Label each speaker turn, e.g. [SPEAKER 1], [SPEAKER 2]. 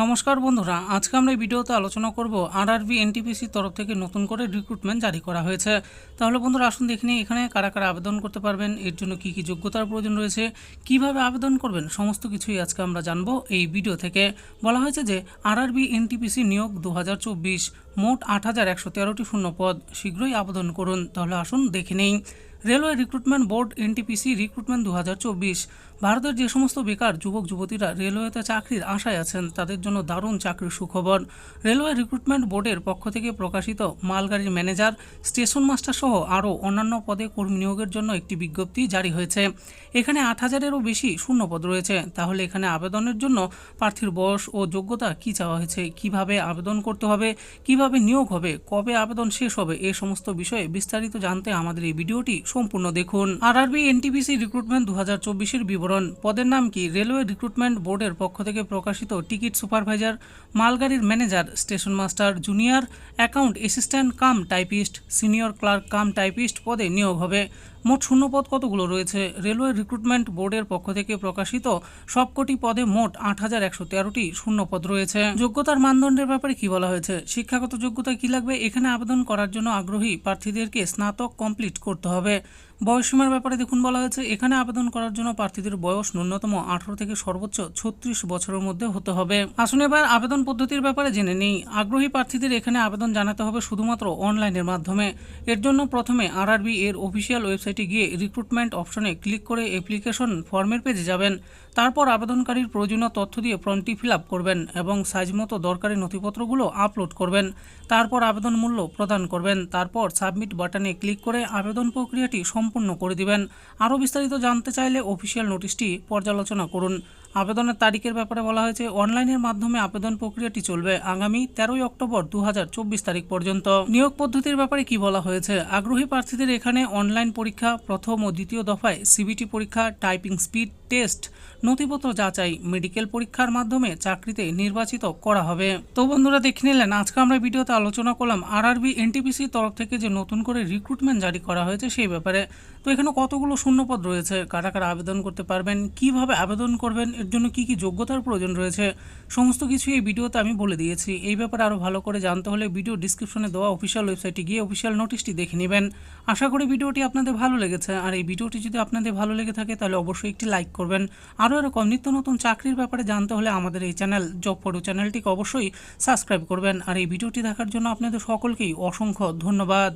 [SPEAKER 1] নমস্কার বন্ধুরা, আজকে আমরা এই ভিডিওতে আলোচনা করব আরআরবি এনটিপিসির তরফ থেকে নতুন করে রিক্রুটমেন্ট জারি করা হয়েছে। তাহলে বন্ধুরা, আসুন দেখে এখানে কারা কারা আবেদন করতে পারবেন, এর জন্য কি কি যোগ্যতার প্রয়োজন রয়েছে, কীভাবে আবেদন করবেন, সমস্ত কিছুই আজকে আমরা জানব এই ভিডিও থেকে। বলা হয়েছে যে আরআরবি এনটিপিসি নিয়োগ দু হাজার চব্বিশ, মোট আট হাজার একশো তেরোটি শূন্য পদ, শীঘ্রই আবেদন করুন। তাহলে আসুন দেখে নেই। Railway recruitment board, N T P C, recruitment দু হাজার চব্বিশ। ভারতের যে সমস্ত বেকার যুবক যুবতীরা রেলওয়েতে চাকরির আশায় আছেন, তাদের জন্য দারুণ চাকরির সুখবর। রেলওয়ে রিক্রুটমেন্ট বোর্ডের পক্ষ থেকে প্রকাশিত মালগাড়ির ম্যানেজার, স্টেশন মাস্টার সহ আরও অন্যান্য পদে কর্মী নিয়োগের জন্য একটি বিজ্ঞপ্তি জারি হয়েছে। এখানে আট হাজারেরও বেশি শূন্যপদ রয়েছে। তাহলে এখানে আবেদনের জন্য প্রার্থীর বয়স ও যোগ্যতা কি চাওয়া হয়েছে? কীভাবে আবেদন করতে হবে? কীভাবে নিয়োগ হবে? কবে আবেদন শেষ হবে? এ সমস্ত বিষয়ে বিস্তারিত জানতে আমাদের এই ভিডিওটি সম্পূর্ণ দেখুন। আরআরবি এনটিপিসি রিক্রুটমেন্ট দু হাজার বিবরণ। পদের নাম কি? রেলওয়ে রিক্রুটমেন্ট বোর্ডের পক্ষ থেকে প্রকাশিত ticket supervisor, মালগাড়ির manager, station master, junior, account assistant, cum typist, senior clerk, cum typist পদে নিয়োগ হবে। মোট শূন্যপদ কতগুলো রয়েছে? রেলওয়ে রিক্রুটমেন্ট বোর্ডের পক্ষ থেকে প্রকাশিত সবকটি পদে মোট আট হাজার একশো তেরোটি শূন্যপদ রয়েছে। যোগ্যতার মানদণ্ডের ব্যাপারে কি বলা হয়েছে? শিক্ষাগত যোগ্যতা কি লাগবে? এখানে আবেদন করার জন্য আগ্রহী প্রার্থীদেরকে স্নাতক কমপ্লিট করতে হবে। বয়সীমার ব্যাপারে দেখুন বলা হয়েছে, এখানে আবেদন করার জন্য প্রার্থীদের বয়স ন্যূনতম আঠারো থেকে সর্বোচ্চ ছত্রিশ বছরের মধ্যে হতে হবে। আসুন এবার আবেদন পদ্ধতির ব্যাপারে জেনে নিই। আগ্রহী প্রার্থীদের এখানে আবেদন জানাতে হবে শুধুমাত্র অনলাইনের মাধ্যমে। এর জন্য প্রথমে আরআরবি এর অফিসিয়াল ওয়েবসাইটে গিয়ে রিক্রুটমেন্ট অপশনে ক্লিক করে অ্যাপ্লিকেশন ফর্মের পেজে যাবেন। তারপর আবেদনকারীর প্রয়োজনীয় তথ্য দিয়ে ফর্মটি ফিল করবেন এবং সাইজ মতো দরকারি নথিপত্রগুলো আপলোড করবেন। তারপর আবেদন মূল্য প্রদান করবেন। তারপর সাবমিট বাটনে ক্লিক করে আবেদন প্রক্রিয়াটি সম্পূর্ণ করে দিবেন। আরও বিস্তারিত জানতে চাইলে অফিসিয়াল নোটিশটি পর্যালোচনা করুন। আবেদনের তারিখের ব্যাপারে বলা হয়েছে, অনলাইনের মাধ্যমে আবেদন প্রক্রিয়াটি চলবে আগামী তেরোই অক্টোবর দু হাজার চব্বিশ তারিখ পর্যন্ত। নিয়োগ পদ্ধতির ব্যাপারে কি বলা হয়েছে? আগ্রহী প্রার্থীদের এখানে অনলাইন পরীক্ষা, প্রথম ও দ্বিতীয় দফায় সিবিটি পরীক্ষা, টাইপিং স্পিড টেস্ট, নথিপত্র যাচাই, মেডিকেল পরীক্ষার মাধ্যমে চাকরিতে নির্বাচিত করা হবে। তো বন্ধুরা, দেখে নিলেন, আজকে আমরা ভিডিওতে আলোচনা করলাম আর আরআরবি, এনটিপিসির তরফ থেকে যে নতুন করে রিক্রুটমেন্ট জারি করা হয়েছে সেই ব্যাপারে। তো এখানে কতগুলো শূন্যপদ রয়েছে? কারা কারা আবেদন করতে পারবেন? কীভাবে আবেদন করবেন? এর জন্য কি কি যোগ্যতার প্রয়োজন রয়েছে, সমস্ত কিছু এই ভিডিওতে আমি বলে দিয়েছি। এই ব্যাপারে আরও ভালো করে জানতে হলে ভিডিও ডিসক্রিপশনে দেওয়া অফিসিয়াল ওয়েবসাইটে গিয়ে অফিসিয়াল নোটিশটি দেখে নেবেন। আশা করি ভিডিওটি আপনাদের ভালো লেগেছে। আর এই ভিডিওটি যদি আপনাদের ভালো লেগে থাকে, তাহলে অবশ্যই একটি লাইক করবেন। আরও এরকম নিত্য নতুন চাকরির ব্যাপারে জানতে হলে আমাদের এই চ্যানেল জব ফটো চ্যানেলটিকে অবশ্যই সাবস্ক্রাইব করবেন। আর এই ভিডিওটি দেখার জন্য আপনাদের সকলকেই অসংখ্য ধন্যবাদ।